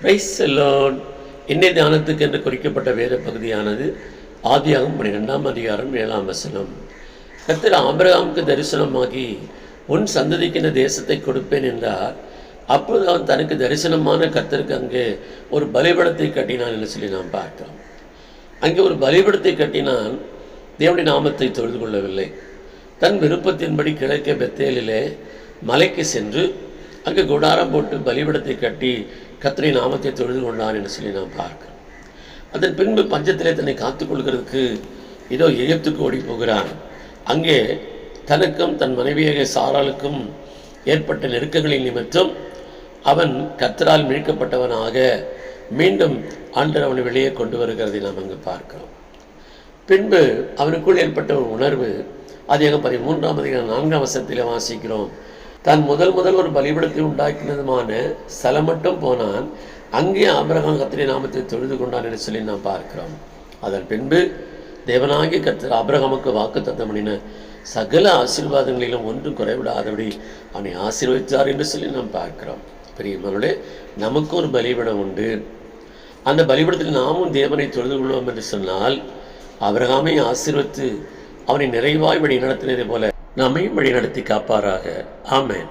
Price செல்லோன் இன்னை தியானத்துக்கு என்று குறிக்கப்பட்ட வேத பகுதியானது ஆதியாகும் பன்னிரெண்டாம் அதிகாரம் ஏழாம் வசனம். கத்திர ஆபிரகாமுக்கு தரிசனமாகி உன் சந்ததிக்கு தேசத்தை கொடுப்பேன் என்றார். அப்போது அவன் தனக்கு தரிசனமான கத்தருக்கு அங்கே ஒரு பலிபடத்தை கட்டினான் என்று சொல்லி நாம் பார்க்கிறோம். அங்கே ஒரு பலிபடத்தை கட்டினான். தேவனுடைய நாமத்தை தொழுது கொள்ளவில்லை. தன் விருப்பத்தின்படி கிழக்க பெத்தேலிலே மலைக்கு சென்று அங்கே குடாரம் போட்டு பலிபடத்தை கட்டி கத்திரை நாமத்தை தொழுது கொண்டான் என்று சொல்லி நாம் பார்க்கிறோம். அதன் பின்பு பஞ்சத்திலே தன்னை காத்துக்கொள்கிறதுக்கு இதோ எகிப்துக்கு ஓடி போகிறான். அங்கே தனக்கும் தன் மனைவியாக சாராளுக்கும் ஏற்பட்ட நெருக்கங்களின் நிமித்தம் அவன் கத்தரால் மீட்கப்பட்டவனாக மீண்டும் ஆண்டர் அவனை வெளியே கொண்டு வருகிறதை நாம் அங்கு பார்க்கிறோம். பின்பு அவனுக்குள் ஏற்பட்ட ஒரு உணர்வு அதிக பதிமூன்றாம் அதிகாரம் நான்காம் வசத்தில் வாசிக்கிறோம். தான் முதல் முதல் ஒரு பலிபடத்தை உண்டாக்கினதுமான ஸ்தலம் மட்டும் போனான் அங்கே ஆபிரகாம் கத்திரி நாமத்தை தொழுது கொண்டான் என்று சொல்லி நாம் பார்க்கிறோம். அதன் பின்பு தேவனாகிய கர்த்தர் ஆபிரகாமுக்கு வாக்கு தத்தமணின சகல ஆசீர்வாதங்களிலும் ஒன்றும் குறைவிடாதபடி அவனை ஆசீர்வதித்தார் என்று சொல்லி நாம் பார்க்கிறோம். பெரியவர்களே நமக்கு ஒரு பலிபடம் உண்டு. அந்த பலிபடத்தில் நாமும் தேவனை தொழுது கொள்வோம் என்று சொன்னால் அபிரகாமை ஆசீர்வத்து அவனை நிறைவாய் வழி நடத்தினதை போல நம்மையும் வழிநடத்தி காப்பாராக. ஆமேன்.